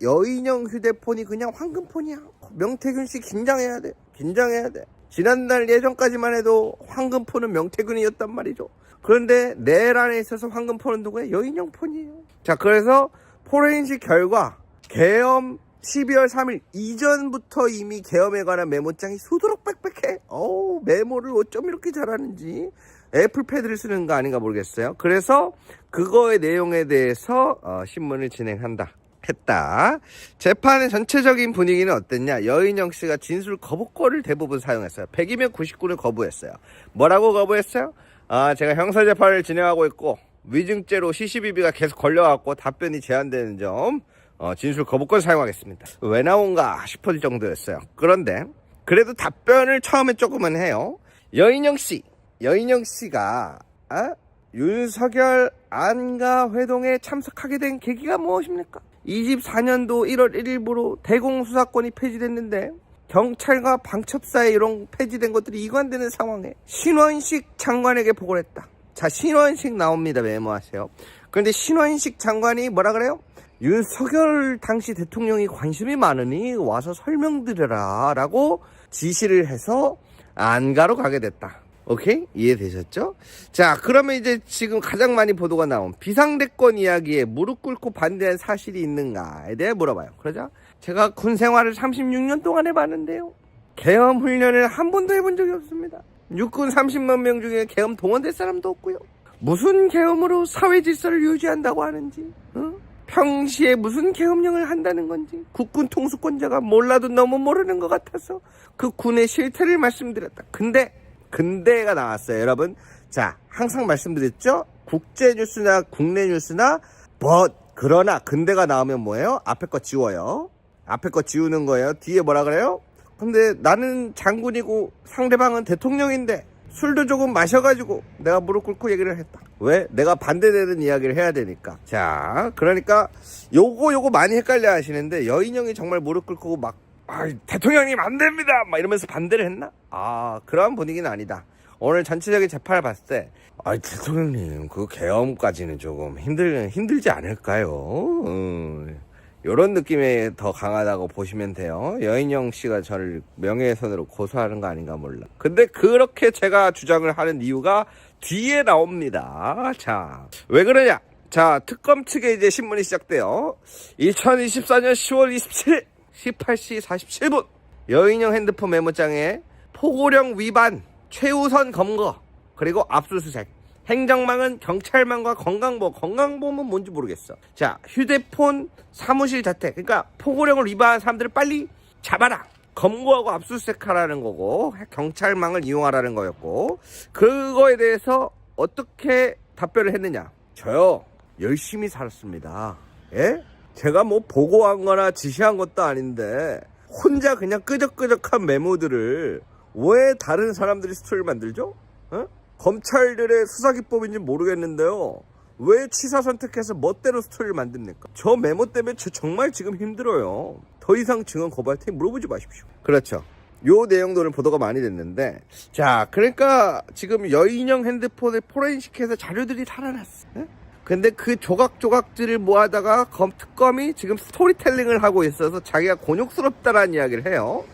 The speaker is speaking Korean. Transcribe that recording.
여인형 휴대폰이 그냥 황금폰이야. 명태균 씨 긴장해야 돼. 긴장해야 돼. 지난달 예전까지만 해도 황금폰은 명태균이었단 말이죠. 그런데 내일 안에 있어서 황금폰은 누구예요? 여인형 폰이에요. 자, 그래서 포렌식 결과 계엄 12월 3일 이전부터 이미 계엄에 관한 메모장이 수두룩 빽빽해. 어우, 메모를 어쩜 이렇게 잘하는지. 애플패드를 쓰는 거 아닌가 모르겠어요. 그래서 그거의 내용에 대해서 어, 신문을 진행한다. 했다. 재판의 전체적인 분위기는 어땠냐? 여인영 씨가 진술 거부권을 대부분 사용했어요. 100이면 99를 거부했어요. 뭐라고 거부했어요? 아, 제가 형사재판을 진행하고 있고 위증죄로 시시비비가 계속 걸려갖고 답변이 제한되는 점 어, 진술 거부권 사용하겠습니다. 왜 나온가 싶을 정도였어요. 그런데 그래도 답변을 처음에 조금은 해요. 여인영 씨, 여인영 씨가 아? 윤석열 안가 회동에 참석하게 된 계기가 무엇입니까? 24년도 1월 1일부로 대공수사권이 폐지됐는데 경찰과 방첩사에 이런 폐지된 것들이 이관되는 상황에 신원식 장관에게 보고를 했다. 자, 신원식 나옵니다. 메모하세요. 그런데 신원식 장관이 뭐라 그래요? 윤석열 당시 대통령이 관심이 많으니 와서 설명드려라 라고 지시를 해서 안가로 가게 됐다. 오케이? 이해되셨죠? 자, 그러면 이제 지금 가장 많이 보도가 나온 비상대권 이야기에 무릎 꿇고 반대한 사실이 있는가에 대해 물어봐요. 그러자 제가 군 생활을 36년 동안 해봤는데요. 계엄 훈련을 한 번도 해본 적이 없습니다. 육군 30만 명 중에 계엄 동원될 사람도 없고요. 무슨 계엄으로 사회 질서를 유지한다고 하는지, 어? 평시에 무슨 계엄령을 한다는 건지 국군 통수권자가 몰라도 너무 모르는 것 같아서 그 군의 실태를 말씀드렸다. 근데 근데가 나왔어요, 여러분. 자, 항상 말씀드렸죠? 국제 뉴스나 국내 뉴스나 but 그러나 근데가 나오면 뭐예요? 앞에 거 지워요. 앞에 거 지우는 거예요. 뒤에 뭐라 그래요? 근데 나는 장군이고 상대방은 대통령인데 술도 조금 마셔가지고 내가 무릎 꿇고 얘기를 했다. 왜? 내가 반대되는 이야기를 해야 되니까. 자, 그러니까 요거 요거 많이 헷갈려 하시는데 여인형이 정말 무릎 꿇고 막 아, 대통령님 안 됩니다! 막 이러면서 반대를 했나? 아, 그런 분위기는 아니다. 오늘 전체적인 재판을 봤을 때, 아, 대통령님, 그 계엄까지는 조금 힘들, 힘들지 않을까요? 음, 요런 느낌이 더 강하다고 보시면 돼요. 여인영 씨가 저를 명예훼손으로 고소하는 거 아닌가 몰라. 근데 그렇게 제가 주장을 하는 이유가 뒤에 나옵니다. 자, 왜 그러냐? 자, 특검 측에 이제 신문이 시작돼요. 2024년 10월 27일 18시 47분 여인형 핸드폰 메모장에 포고령 위반 최우선 검거 그리고 압수수색. 행정망은 경찰망과 건강보 건강보험은 뭔지 모르겠어. 자 휴대폰 사무실 자택. 그러니까 포고령을 위반한 사람들을 빨리 잡아라. 검거하고 압수수색하라는 거고 경찰망을 이용하라는 거였고 그거에 대해서 어떻게 답변을 했느냐? 저요 열심히 살았습니다. 예? 제가 뭐 보고한 거나 지시한 것도 아닌데 혼자 그냥 끄적끄적한 메모들을 왜 다른 사람들이 스토리를 만들죠? 어? 검찰들의 수사기법인지 모르겠는데요. 왜 치사 선택해서 멋대로 스토리를 만듭니까? 저 메모 때문에 저 정말 지금 힘들어요. 더 이상 증언 거부할 테니 물어보지 마십시오. 그렇죠. 요 내용들은 보도가 많이 됐는데 자 그러니까 지금 여인형 핸드폰을 포렌식해서 자료들이 살아났어 예? 근데 그 조각조각들을 모아다가 검 특검이 지금 스토리텔링을 하고 있어서 자기가 곤욕스럽다라는 이야기를 해요